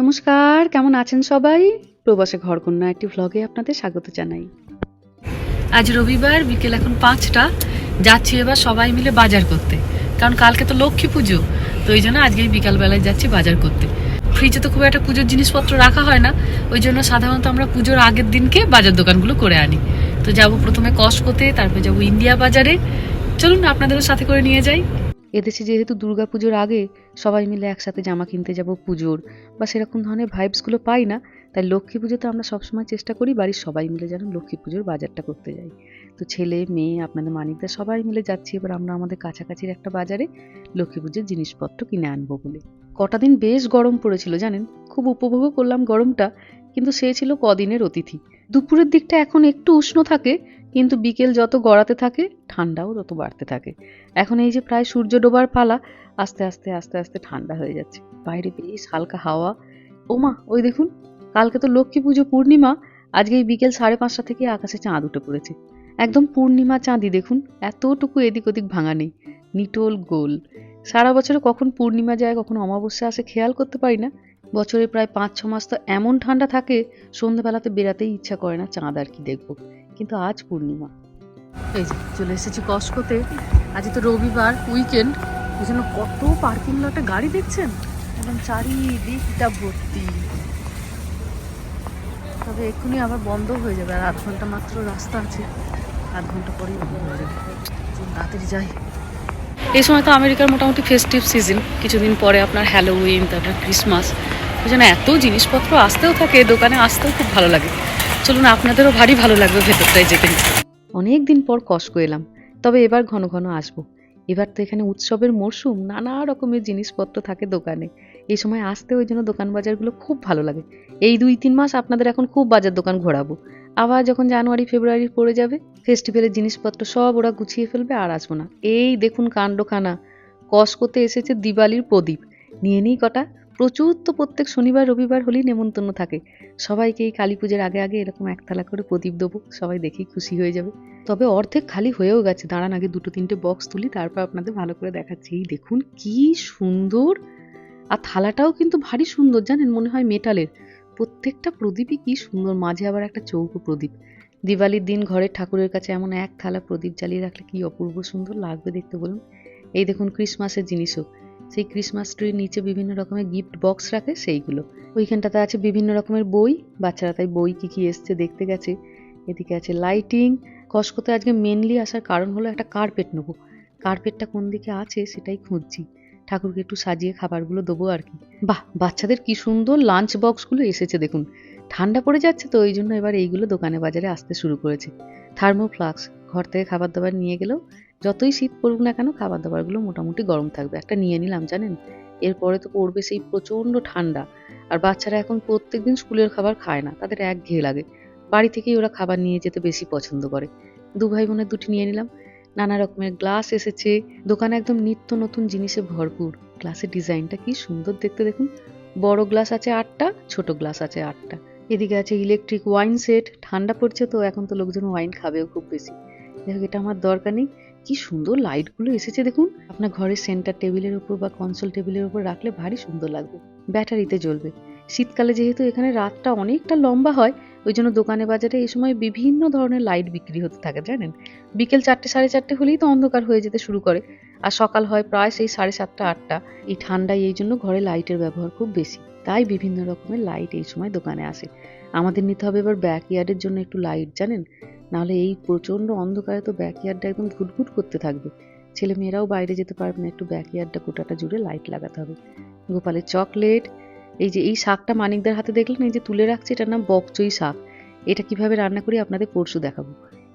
নমস্কার, কেমন আছেন সবাই? প্রবাসে ঘরকন্যা একটি ভ্লগে আপনাদের স্বাগত জানাই। আজ রবিবার, বিকেল এখন পাঁচটা। যাচ্ছি এবার সবাই মিলে বাজার করতে। কারণ কালকে তো লক্ষ্মী পুজো, তো ওই জন্য আজকে বিকালবেলায় যাচ্ছি বাজার করতে। ফ্রিজে তো খুব একটা পুজোর জিনিসপত্র রাখা হয় না, ওই জন্য সাধারণত আমরা পুজোর আগের দিনকে বাজার দোকানগুলো করে আনি। তো যাব প্রথমে কসকোতে, তারপরে যাব ইন্ডিয়া বাজারে। চলুন আপনাদেরও সাথে করে নিয়ে যাই। এদেশে যেহেতু দুর্গা পুজোর আগে সবাই মিলে একসাথে জামা কিনতে যাব পুজোর, বা সেরকম ধরনের ভাইবসগুলো পাই না, তাই লক্ষ্মী পুজোতে আমরা সবসময় চেষ্টা করি বাড়ির সবাই মিলে যেন লক্ষ্মী পুজোর বাজারটা করতে যাই। তো ছেলে, মেয়ে, আপনাদের মানিকদের সবাই মিলে যাচ্ছি, এবার আমরা আমাদের কাছাকাছির একটা বাজারে লক্ষ্মী পুজোর জিনিসপত্র কিনে আনব বলে। কটা দিন বেশ গরম পড়েছিল জানেন, খুব উপভোগও করলাম গরমটা, কিন্তু সে ছিল কদিনের অতিথি। দুপুরের দিকটা এখন একটু উষ্ণ থাকে কিন্তু বিকেল যত গড়াতে থাকে, ঠান্ডাও তত বাড়তে থাকে। এখন এই যে প্রায় সূর্য ডোবার পালা, আস্তে আস্তে আস্তে আস্তে ঠান্ডা হয়ে যাচ্ছে। বাইরে বেশ হালকা হাওয়া। ওমা ওই দেখুন, কালকে তো লক্ষ্মী পুজো, পূর্ণিমা। আজকে এই বিকেল সাড়ে পাঁচটা থেকে আকাশে চাঁদ উঠে পড়েছে। একদম পূর্ণিমা চাঁদি দেখুন, এতটুকু এদিক ওদিক ভাঙা নেই। নিটোল গোল। সারা বছরে কখন পূর্ণিমা যায়, কখন অমাবস্যা আসে, খেয়াল করতে পারি না। বছরে প্রায় পাঁচ, ছ মাস তো এমন ঠান্ডা থাকে, সন্ধ্যাবেলাতে বেরাতেই ইচ্ছা করে না চাঁদ আর কি দেখব। কিন্তু আজ পূর্ণিমা। এই যে, চলে এসেছি কস্কোতে। আজ তো রবিবার উইকেন্ড ওই জন্য কত পার্কিং লটে গাড়ি দেখছেন? একদম চারিদিকটা ভর্তি। তবে এক্ষুনি আবার বন্ধ হয়ে যাবে, আর আধ ঘণ্টা মাত্র রাস্তা আছে। আধ ঘণ্টা পরেই বন্ধ হয়ে যাবে। তাড়াতাড়ি যাই। এই সময় তো আমেরিকার মোটামুটি ফেস্টিভ সিজন কিছুদিন পরে আপনার হ্যালোউইন তারপর ক্রিসমাস ওই জন্য এত জিনিসপত্র আসতেও থাকে, দোকানে আসতেও খুব ভালো লাগে। চলুন, আপনাদেরও ভারী ভালো লাগবে ভেতরটায় যেতে। অনেক দিন পর কষ্ট এলাম, তবে এবার ঘন ঘন আসব। এবার তো এখানে উৎসবের মরশুম, নানা রকমের জিনিসপত্র থাকে দোকানে। এই সময় আসতে ওই জন্য দোকান বাজারগুলো খুব ভালো লাগে। এই দুই তিন মাস আপনাদের এখন খুব বাজার দোকান ঘোরাবো। আবার যখন জানুয়ারি, ফেব্রুয়ারি পড়ে যাবে ফেস্টিভ্যালের জিনিসপত্র সব ওরা গুছিয়ে ফেলবে আর আসব না। এই দেখুন কাণ্ডখানা। কসকোতে এসেছে দিওয়ালির প্রদীপ। নিয়ে নিই কটা? প্রচুর তো প্রত্যেক শনিবার, রবিবার হলেই নেমন্তন্ন থাকে। সবাইকে এই কালী পুজোর আগে আগে এরকম একতলা করে প্রদীপ দেবো, সবাই দেখেই খুশি হয়ে যাবে। তবে অর্ধেক খালি হয়েও গেছে। দাঁড়ান, আগে দুটো তিনটে বক্স তুলি, তারপর আপনাদের ভালো করে দেখাচ্ছি। এই দেখুন, কি সুন্দর! আর থালাটাও কিন্তু ভারী সুন্দর, জানেন, মনে হয় মেটালের। প্রত্যেকটা প্রদীপই কি সুন্দর, মাঝে আবার একটা চৌকো প্রদীপ। দিওয়ালির দিন ঘরের ঠাকুরের কাছে এমন এক থালা প্রদীপ জ্বালিয়ে রাখলে কি অপূর্ব সুন্দর লাগবে দেখতে বলুন। এই দেখুন, ক্রিসমাসের জিনিসও। সেই ক্রিসমাস ট্রির নিচে বিভিন্ন রকমের গিফট বক্স রাখে সেইগুলো। ওইখানটাতে আছে বিভিন্ন রকমের বই। বাচ্চারা তাই বই কী কী এসছে দেখতে গেছে। এদিকে আছে লাইটিং কসকোতে আজকে মেনলি আসার কারণ হলো একটা কার্পেট নেব। কার্পেটটা কোন দিকে আছে সেটাই খুঁজছি। ঠাকুরকে একটু সাজিয়ে খাবারগুলো দেবো আর কি। বাহ, বাচ্চাদের কি সুন্দর লাঞ্চ বক্সগুলো এসেছে দেখুন। ঠান্ডা পড়ে যাচ্ছে তো ওই জন্য এবার এইগুলো দোকানে বাজারে আসতে শুরু করেছে। থার্মো ফ্লাক্স ঘর থেকে খাবার দাবার নিয়ে গেলেও যতই শীত পড়ুক না কেন খাবার দাবারগুলো মোটামুটি গরম থাকবে। একটা নিয়ে নিলাম, জানেন? এরপরে তো পড়বে সেই প্রচণ্ড ঠান্ডা। আর বাচ্চারা এখন প্রত্যেকদিন স্কুলের খাবার খায় না, তাদের এক ঘেয়ে লাগে। বাড়ি থেকেই ওরা খাবার নিয়ে যেতে বেশি পছন্দ করে। দু ভাই বোনের দুটি নিয়ে নিলাম। নানা রকমের গ্লাস এসেছে। দোকানে একদম নিত্য নতুন জিনিসে ভরপুর। গ্লাসের ডিজাইনটা কি সুন্দর দেখতে দেখুন। বড় গ্লাস আছে আটটা, ছোট গ্লাস আছে আটটা। এদিকে আছে ইলেকট্রিক ওয়াইন সেট। ঠান্ডা পড়ছে তো, এখন তো লোকজন ওয়াইন খাবেও খুব বেশি। দেখো এটা আমার দরকার নেই। কি সুন্দর লাইটগুলো এসেছে দেখুন। আপনার ঘরের সেন্টার টেবিলের উপর বা কনসোল টেবিলের উপর রাখলে ভারী সুন্দর লাগবে। ব্যাটারিতে জ্বলবে। শীতকালে যেহেতু এখানে রাতটা অনেকটা লম্বা হয়, ওই জন্য দোকানে বাজারে এই সময় বিভিন্ন ধরনের লাইট বিক্রি হতে থাকে, জানেন? বিকেল চারটে, সাড়ে চারটে হলেই তো অন্ধকার হয়ে যেতে শুরু করে। আর সকাল হয় প্রায় সেই সাড়ে সাতটা, আটটা। এই ঠান্ডায় এই জন্য ঘরে লাইটের ব্যবহার খুব বেশি। তাই বিভিন্ন রকমের লাইট এই সময় দোকানে আসে। আমাদের নিতে হবে এবার ব্যাকইয়ার্ডের জন্য একটু লাইট জানেন? নাহলে এই প্রচণ্ড অন্ধকারে তো ব্যাকইয়ার্ডটা একদম ঘুটঘুট করতে থাকবে। ছেলে মেয়েরাও বাইরে যেতে পারবে না, একটু ব্যাকইয়ার্ডটা কোটাটা জুড়ে লাইট লাগাতে হবে। গোপালের চকলেট এই যে এই শাকটা মানিকদের হাতে দেখলেন, এই যে তুলে রাখছে, এটার নাম বকচই শাক। এটা কীভাবে রান্না করি আপনাদের পরশু দেখাবো।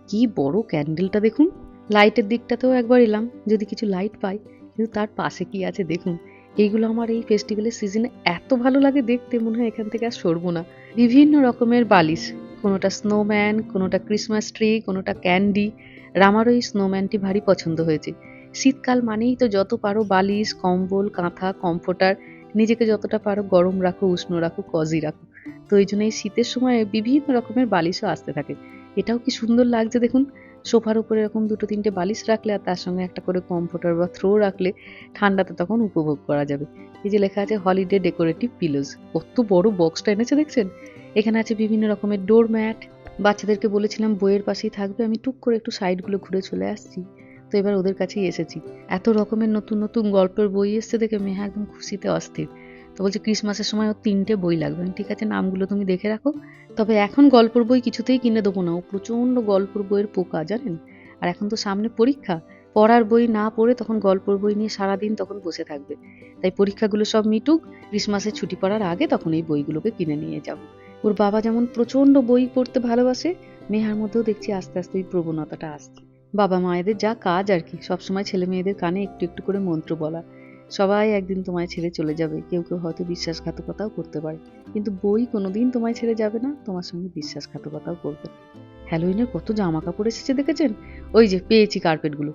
কি বড় ক্যান্ডেলটা দেখুন। লাইটের দিকটাতেও একবার এলাম, যদি কিছু লাইট পাই, কিন্তু তার পাশে কি আছে দেখুন। এইগুলো আমার এই ফেস্টিভ্যালের সিজনে এত ভালো লাগে দেখতে, মনে হয় এখান থেকে আর সরবো না। বিভিন্ন রকমের বালিশ। কোনোটা স্নোম্যান কোনোটা ক্রিসমাস ট্রি কোনোটা ক্যান্ডি আর আমারও এই স্নোম্যানটি ভারী পছন্দ হয়েছে। শীতকাল মানেই তো যত পারো বালিশ, কম্বল, কাঁথা, কমফোর্টার, নিজেকে যতটা পারো গরম রাখো, উষ্ণ রাখো কজি রাখো। তো এই জন্য এই শীতের সময় বিভিন্ন রকমের বালিশও আসতে থাকে। এটাও কি সুন্দর লাগছে দেখুন? সোফার উপরে এরকম দুটো তিনটে বালিশ রাখলে আর তার সঙ্গে একটা করে কমফোর্টার বা থ্রো রাখলে ঠান্ডাতে তখন উপভোগ করা যাবে। এই যে লেখা আছে হলিডে ডেকোরেটিভ পিলোজ কত বড় বক্সটা এনেছে দেখছেন? এখানে আছে বিভিন্ন রকমের ডোর ম্যাট বাচ্চাদেরকে বলেছিলাম বইয়ের পাশেই থাকবে আমি টুক করে একটু সাইডগুলো ঘুরে চলে আসছি। তো এবার ওদের কাছেই এসেছি। এত রকমের নতুন নতুন গল্পের বই এসছে দেখে মেহা একদম খুশিতে অস্থির। তো বলছে ক্রিসমাসের সময় ওর তিনটে বই লাগবে। আমি, ঠিক আছে নামগুলো তুমি দেখে রাখো। তবে এখন গল্পের বই কিছুতেই কিনে দেবো না। ও প্রচণ্ড গল্পের বইয়ের পোকা জানেন? আর এখন তো সামনে পরীক্ষা। পড়ার বই না পড়ে তখন গল্পের বই নিয়ে সারাদিন তখন বসে থাকবে। তাই পরীক্ষাগুলো সব মিটুক। ক্রিসমাসের ছুটি পড়ার আগে তখন এই বইগুলোকে কিনে নিয়ে যাব। ওর বাবা যেমন প্রচণ্ড বই পড়তে ভালোবাসে মেহার মধ্যেও দেখছি আস্তে আস্তে এই প্রবণতাটা আসছে। বাবা মায়েদের যা কাজ আর কি, সবসময় ছেলে মেয়েদের কানে একটু একটু করে মন্ত্র বলা। সবাই একদিন তোমায় ছেড়ে চলে যাবে, কেউ কেউ হয়তো বিশ্বাসঘাতকতাও করতে পারে। কিন্তু বই কোনোদিন তোমায় ছেড়ে যাবে না, তোমার সঙ্গে বিশ্বাসঘাতকতাও করবে হ্যালোইনের কত জামা কাপড় এসেছে দেখেছেন? ওই যে পেয়েছি কার্পেটগুলো।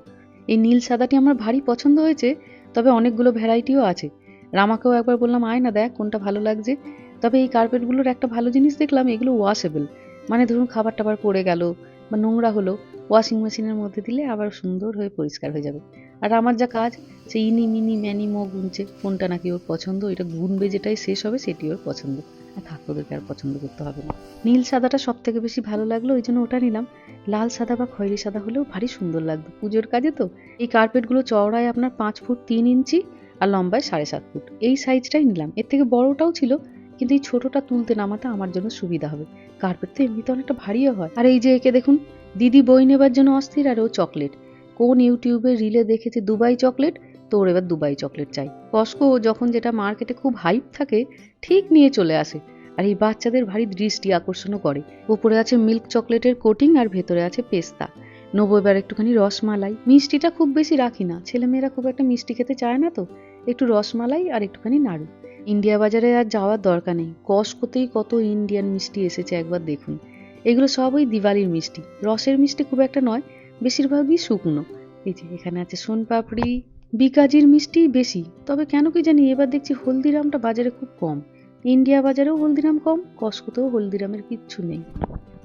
এই নীল সাদাটি আমার ভারী পছন্দ হয়েছে, তবে অনেকগুলো ভ্যারাইটিও আছে। রামাকেও একবার বললাম, আয় না দেখ, কোনটা ভালো লাগছে? তবে এই কার্পেটগুলোর একটা ভালো জিনিস দেখলাম, এগুলো ওয়াশেবল মানে ধরুন খাবার টাবার পড়ে গেল বা নোংরা হলো ওয়াশিং মেশিনের মধ্যে দিলে আবার সুন্দর হয়ে পরিষ্কার হয়ে যাবে। আর আমার যা কাজ সে ইনি মিনি ম্যানি মো গুনছে, কোনটা নাকি ওর পছন্দ এটা গুনবে যেটাই শেষ হবে সেটি ওর পছন্দ। আর থাক, ওদেরকে আর পছন্দ করতে হবে না। নীল সাদাটা সব থেকে বেশি ভালো লাগল, ওই জন্য ওটা নিলাম। লাল সাদা বা খয়েরি সাদা হলেও ভারী সুন্দর লাগতো পুজোর কাজে তো, এই কার্পেটগুলো চওড়ায় আপনার পাঁচ ফুট তিন ইঞ্চি আর লম্বায় সাড়ে সাত ফুট। এই সাইজটাই নিলাম। এর থেকে বড়টাও ছিল কিন্তু এই ছোটটা তুলতে নামাতে আমার জন্য সুবিধা হবে। কার্পেট তো এমনিতে অনেকটা ভারীও হয়। আর এই যে একে দেখুন, দিদি বই নেবার জন্য অস্থির আর ও চকলেট কোন ইউটিউবে রিলে দেখেছে দুবাই চকলেট তো ওর এবার দুবাই চকলেট চাই। কস্কো যখন যেটা মার্কেটে খুব হাইপ থাকে, ঠিক নিয়ে চলে আসে। আর এই বাচ্চাদের ভারী দৃষ্টি আকর্ষণও করে। ওপরে আছে মিল্ক চকলেটের কোটিং আর ভেতরে আছে পেস্তা নেব এবার একটুখানি রসমালাই। মিষ্টিটা খুব বেশি রাখি না। ছেলেমেয়েরা খুব একটা মিষ্টি খেতে চায় না তো। একটু রসমালাই আর একটুখানি নাড়ু। ইন্ডিয়া বাজারে আর যাওয়ার দরকার নেই। কসকোতেই কত ইন্ডিয়ান মিষ্টি এসেছে একবার দেখুন। এগুলো সব ওই দিওয়ালির মিষ্টি। রসের মিষ্টি খুব একটা নয়, বেশিরভাগই শুকনো। এই যে এখানে আছে সোনপাপড়ি, বিকাজির মিষ্টি বেশি। তবে কেন কি জানি এবার দেখছি হলদিরামটা বাজারে খুব কম। ইন্ডিয়া বাজারেও হলদিরাম কম, কস্কোতেও হলদিরামের কিচ্ছু নেই।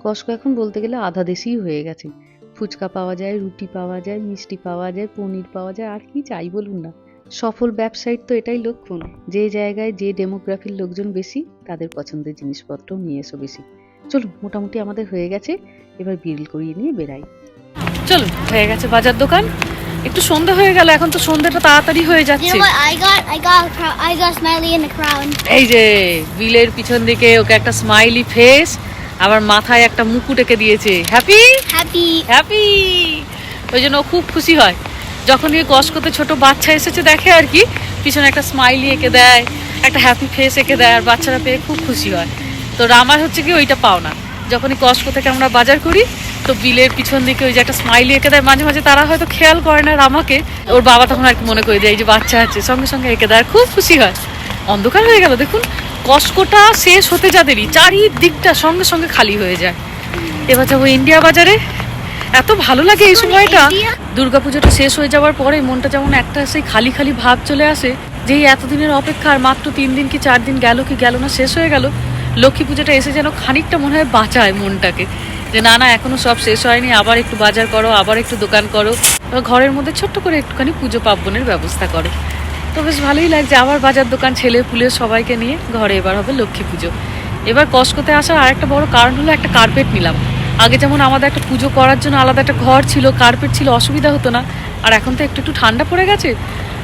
কস্কো এখন বলতে গেলে আধা দেশই হয়ে গেছে। ফুচকা পাওয়া যায়, রুটি পাওয়া যায়, মিষ্টি পাওয়া যায়, পনির পাওয়া যায়, আর কি চাই বলুন না। সফল ব্যবসায়ীর তো এটাই লক্ষণ। যে জায়গায় যে ডেমোগ্রাফির লোকজন বেশি তাদের পছন্দের জিনিসপত্র নিয়ে এসো বেশি। চলো মোটামুটি আমাদের হয়ে গেছে। এবার বিল করিয়ে নিয়ে বেরাই চলো হয়ে গেছে বাজার দোকান। একটু সন্ধ্যা হয়ে গেল এখন তো সন্ধ্যাটা তাড়াতাড়ি হয়ে যাচ্ছে. এই যে বিলের পিছন দিকে ওকে একটা স্মাইলি ফেস আবার মাথায় একটা মুকুট এঁকে দিয়েছে। Happy Happy. হ্যাপি ওই জন্য ও খুব খুশি হয়। যখন এই কসকোতে ছোট বাচ্চা এসেছে দেখে আর কি, পিছনে একটা স্মাইলি এঁকে দেয়, একটা হ্যাপি ফেস এঁকে দেয়, আর বাচ্চারা পেয়ে খুব খুশি হয়। তো রামার হচ্ছে কি ওইটা পাও না যখনই কসকো থেকে আমরা বাজার করি, তো বিলের পিছন দিকে ওই যে একটা স্মাইলি এঁকে দেয়, মাঝে মাঝে তারা হয়তো খেয়াল করে না রামাকে, ওর বাবা তখন আর কি মনে করে দেয়, এই যে বাচ্চা আছে, সঙ্গে সঙ্গে এঁকে দেয় খুব খুশি হয়। অন্ধকার হয়ে গেল, দেখুন, কসকোটা শেষ হতে যাদেরই, চারিদিকটা সঙ্গে সঙ্গে খালি হয়ে যায়। এবার যাব ইন্ডিয়া বাজারে এত ভালো লাগে এই সময়টা? দুর্গাপুজোটা শেষ হয়ে যাওয়ার পরে মনটা যেমন একটা সেই খালি খালি ভাব চলে আসে যে এতদিনের অপেক্ষা আর মাত্র তিন দিন কি চার দিন গেল কি গেল না শেষ হয়ে গেল। লক্ষ্মী পুজোটা এসে যেন খানিকটা মনে হয় বাঁচায় মনটাকে। যে না না এখনও সব শেষ হয়নি আবার একটু বাজার করো আবার একটু দোকান করো। ঘরের মধ্যে ছোট্ট করে একটুখানি পুজো পার্বণের ব্যবস্থা করো। তো বেশ ভালোই লাগছে আবার বাজার দোকান ছেলে পুলে সবাইকে নিয়ে ঘরে এবার হবে লক্ষ্মী পুজো। এবার কসকোতে আসার আরেকটা বড় কারণ হলো একটা কার্পেট নিলাম। আগে যেমন আমাদের একটা পুজো করার জন্য আলাদা একটা ঘর ছিল কার্পেট ছিল, অসুবিধা হতো না। আর এখন তো একটু একটু ঠান্ডা পড়ে গেছে।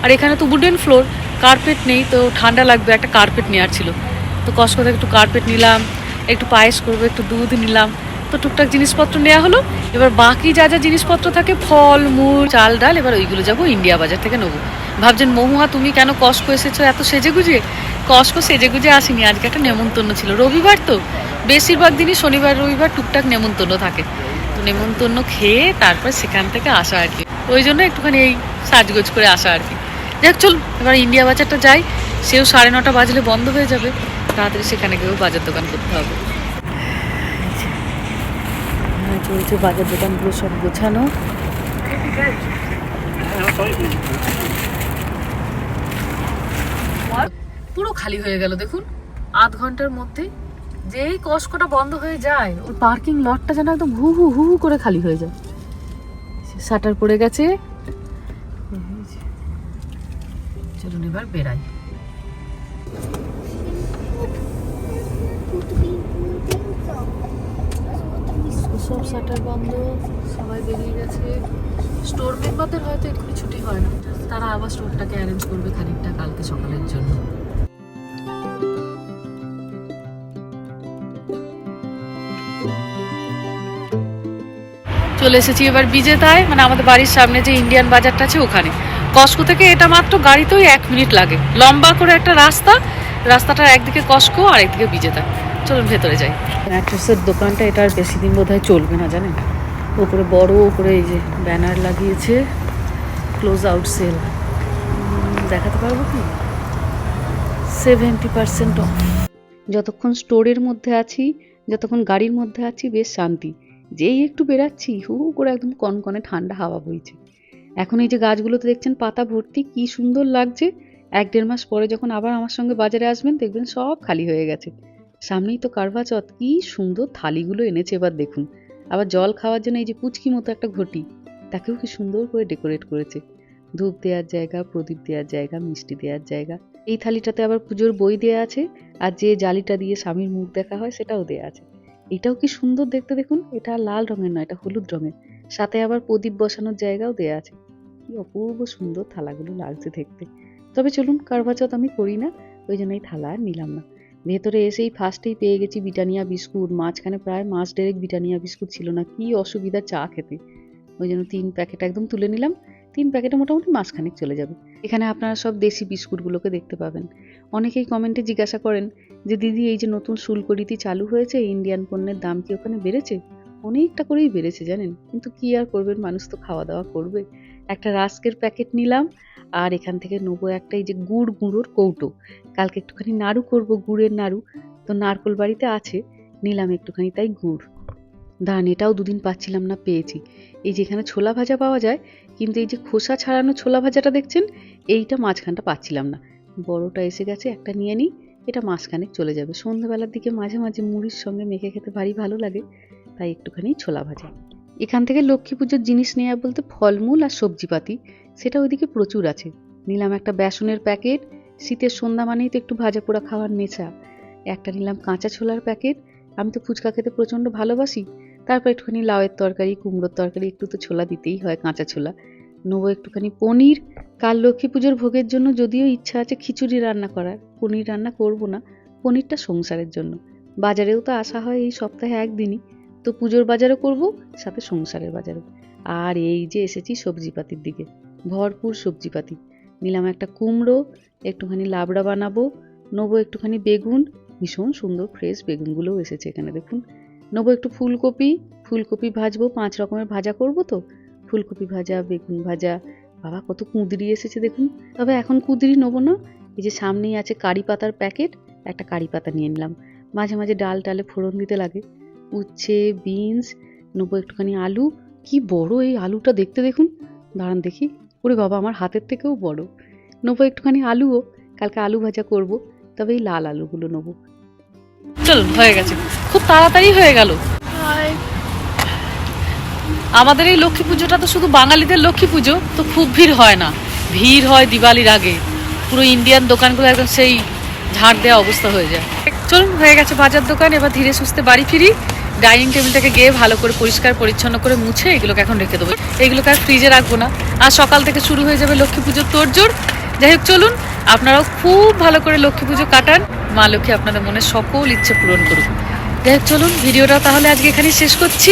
আর এখানে তো উডেন ফ্লোর কার্পেট নেই, তো ঠান্ডা লাগবে, একটা কার্পেট নেওয়ার ছিল। তো কসকোতে একটু কার্পেট নিলাম, একটু পায়েস করব, একটু দুধ নিলাম। তো টুকটাক জিনিসপত্র নেওয়া হলো। এবার বাকি যা যা জিনিসপত্র থাকে, ফল, মূল, চাল, ডাল, এবার ওইগুলো যাব ইন্ডিয়া বাজার থেকে নেব। ভাবছেন, মহুয়া, তুমি কেন কস্কো এসেছ? এত সেজে গুজে কস্কো সেজে গুজে আসিনি, আজকে একটা নেমন্তন্ন ছিল। রবিবার তো? বেশিরভাগ দিনই শনিবার, রবিবার টুকটাক নেমন্তন্ন থাকে। তো নেমন্তন্ন খেয়ে তারপর সেখান থেকে আসা আর কি। ওই জন্য একটুখানি এই সাজগোজ করে আসা আর কি। দেখ চল, এবার ইন্ডিয়া বাজারটা যাই। সেও সাড়ে নটা বাজলে বন্ধ হয়ে যাবে। তাড়াতাড়ি সেখানে গিয়েও বাজার দোকান করতে হবে। চলছে বাজার দোকানগুলো সব গোছানো। পুরো খালি হয়ে গেল, দেখুন। আধ ঘণ্টার মধ্যে যেই কসকটা বন্ধ হয়ে যায় ওর পার্কিং লটটা যেন একদম হু হু হু করে খালি হয়ে যায়। শাটার পড়ে গেছে। চলুন এবার বেরাই সব শাটার বন্ধ, সবাই বেরিয়ে গেছে। স্টোর মেম্বারদের হয়তো এক্ষুনি ছুটি হয় না। তারা আবার স্টোরটাকে অ্যারেঞ্জ করবে খানিকটা কালকে সকালের জন্য। চলে এসেছি এবার বিজেতায়। মানে আমাদের বাড়ির সামনে যে ইন্ডিয়ান বাজারটা আছে ওখানে। কস্কো থেকে এটা মাত্র গাড়িতেই এক মিনিট লাগে। লম্বা করে একটা রাস্তা। রাস্তাটার একদিকে কস্কো আর একদিকে বিজেতা। চলুন ভেতরে যাই। ম্যাট্রেসের দোকানটা এটা আর বেশি দিন বোধহয় চলবে না জানেন? ওপরে বড় ওপরে এই যে ব্যানার লাগিয়েছে। ক্লোজ আউট সেল দেখাতে পারব কি? সেভেন্টি পার্সেন্ট অফ যতক্ষণ স্টোরের মধ্যে আছি যতক্ষণ গাড়ির মধ্যে আছি বেশ শান্তি। যেই একটু বেরাচ্ছি হু হু করে একদম কনকনে ঠান্ডা হাওয়া বইছে। এখন এই যে গাছগুলোতে দেখছেন পাতা ভর্তি, কি সুন্দর লাগছে। এক দেড় মাস পরে যখন আবার আমার সঙ্গে বাজারে আসবেন, দেখবেন সব খালি হয়ে গেছে। সামনেই তো কারভা চত, কি সুন্দর থালিগুলো এনেছে এবার দেখুন। আবার জল খাওয়ার জন্য এই যে পুচকি মতো একটা ঘটি, তাকেও কি সুন্দর করে ডেকোরেট করেছে। ধূপ দেওয়ার জায়গা, প্রদীপ দেওয়ার জায়গা, মিষ্টি দেওয়ার জায়গা। এই থালিটাতে আবার পুজোর বই দেওয়া আছে, আর যে জালিটা দিয়ে স্বামীর মুখ দেখা হয়, সেটাও দেওয়া আছে। এটাও কি সুন্দর দেখতে দেখুন? এটা লাল রঙের নয়, এটা হলুদ রঙের। সাথে আবার প্রদীপ বসানোর জায়গাও দেওয়া আছে। কি অপূর্ব সুন্দর থালাগুলো লাগছে দেখতে। তবে চলুন, কারবাচত আমি করি না, ওই জন্য এই থালা আর নিলাম না। ভেতরে এসেই ফার্স্টেই পেয়ে গেছি বিটানিয়া বিস্কুট। মাঝখানে প্রায় মাস ডেরেক বিটানিয়া বিস্কুট ছিল না, কি অসুবিধা চা খেতে। ওই জন্য তিন প্যাকেট একদম তুলে নিলাম। তিন প্যাকেটে মোটামুটি মাসখানেক চলে যাবে। এখানে আপনারা সব দেশি বিস্কুটগুলোকে দেখতে পাবেন। অনেকেই কমেন্টে জিজ্ঞাসা করেন যে দিদি, এই যে নতুন শুল্ক রীতি চালু হয়েছে ইন্ডিয়ান পণ্যের দাম কি ওখানে বেড়েছে? অনেকটা করেই বেড়েছে, জানেন? কিন্তু কি আর করবেন? মানুষ তো খাওয়া দাওয়া করবে। একটা রাস্কের প্যাকেট নিলাম, আর এখান থেকে নেব একটা এই যে গুড় গুঁড়োর কৌটো। কালকে একটুখানি নাড়ু করব, গুড়ের নাড়ু। তো নারকোল বাড়িতে আছে, নিলাম একটুখানি তাই গুড়। দাঁড়ান, এটাও দুদিন পাচ্ছিলাম না, পেয়েছি। এই যে এখানে ছোলা ভাজা পাওয়া যায়, কিন্তু এই যে খোসা ছাড়ানো ছোলা ভাজাটা দেখছেন? এইটা মাঝখানটা পাচ্ছিলাম না। বড়টা এসে গেছে, একটা নিয়ে নিই। এটা মাঝখানে চলে যাবে। সন্ধ্যাবেলার দিকে মাঝে মাঝে মুড়ির সঙ্গে মেখে খেতে ভারী ভালো লাগে, তাই একটুখানি ছোলা ভাজা। এখান থেকে লক্ষ্মী পুজোর জিনিস নেওয়া বলতে ফলমূল আর সবজিপাতি, সেটা ওইদিকে প্রচুর আছে। নিলাম একটা বেসনের প্যাকেট, শীতের সন্ধ্যা মানেই তো একটু ভাজা পোড়া খাওয়ার নেশা। একটা নিলাম কাঁচা ছোলার প্যাকেট, আমি তো ফুচকা খেতে প্রচণ্ড ভালোবাসি, তারপর একটুখানি লাউয়ের তরকারি, কুমড়োর তরকারি, একটু তো ছোলা দিতেই হয় কাঁচা ছোলা। নেব একটুখানি পনির। কাল লক্ষ্মী পুজোর ভোগের জন্য যদিও ইচ্ছা আছে খিচুড়ি রান্না করার, পনির রান্না করব না, পনিরটা সংসারের জন্য। বাজারেও তো আসা হয় এই সপ্তাহে একদিনই। তো পুজোর বাজারও করব, সাথে সংসারের বাজারও। আর এই যে এসেছি সবজিপাতির দিকে, ভরপুর সবজিপাতি। নিলাম একটা কুমড়ো, একটুখানি লাবড়া বানাবো, নেব একটুখানি বেগুন, ভীষণ সুন্দর ফ্রেশ বেগুনগুলোও এসেছে এখানে দেখুন। নেব একটু ফুলকপি ফুলকপি ভাজবো, পাঁচ রকমের ভাজা করব তো ফুলকপি ভাজা বেগুন ভাজা বাবা কত কুঁদরি এসেছে দেখুন। তবে এখন কুঁদরি নেব না এই যে সামনেই আছে কারি পাতার প্যাকেট একটা কারি পাতা নিয়ে নিলাম। মাঝে মাঝে ডাল টালে ফোড়ন দিতে লাগে। উচ্ছে বিনস নেব একটুখানি আলু কি বড় এই আলুটা দেখতে দেখুন। দাঁড়ান দেখি। ওরে বাবা আমার হাতের থেকেও বড়। নেব একটুখানি আলুও কালকে আলু ভাজা করব তবে এই লাল আলুগুলো নেব। চলুন হয়ে গেছে। খুব তাড়াতাড়ি হয়ে গেল। আমাদের এই লক্ষ্মী পুজোটা তো শুধু বাঙালিদের লক্ষ্মী পুজো, তো খুব ভিড় হয় না। ভিড় হয় দিওয়ালির আগে। পুরো ইন্ডিয়ান দোকানগুলো একদম সেই ঝাড় দেওয়া অবস্থা হয়ে যায়। চলুন, হয়ে গেছে বাজার দোকান, এবার ধীরে সুস্থে বাড়ি ফিরি। ডাইনিং টেবিলটাকে গিয়ে ভালো করে পরিষ্কার, পরিচ্ছন্ন করে মুছে এগুলোকে এখন রেখে দেবো। এগুলোকে আর ফ্রিজে রাখব না। আর সকাল থেকে শুরু হয়ে যাবে লক্ষ্মী পুজোর তোড়জোড়। যাই হোক, চলুন, আপনারাও খুব ভালো করে লক্ষ্মী পুজো কাটান। মা লক্ষ্মী আপনাদের মনে সকল ইচ্ছে পূরণ করুন যাই হোক, চলুন, ভিডিওটা তাহলে আজকে এখানেই শেষ করছি।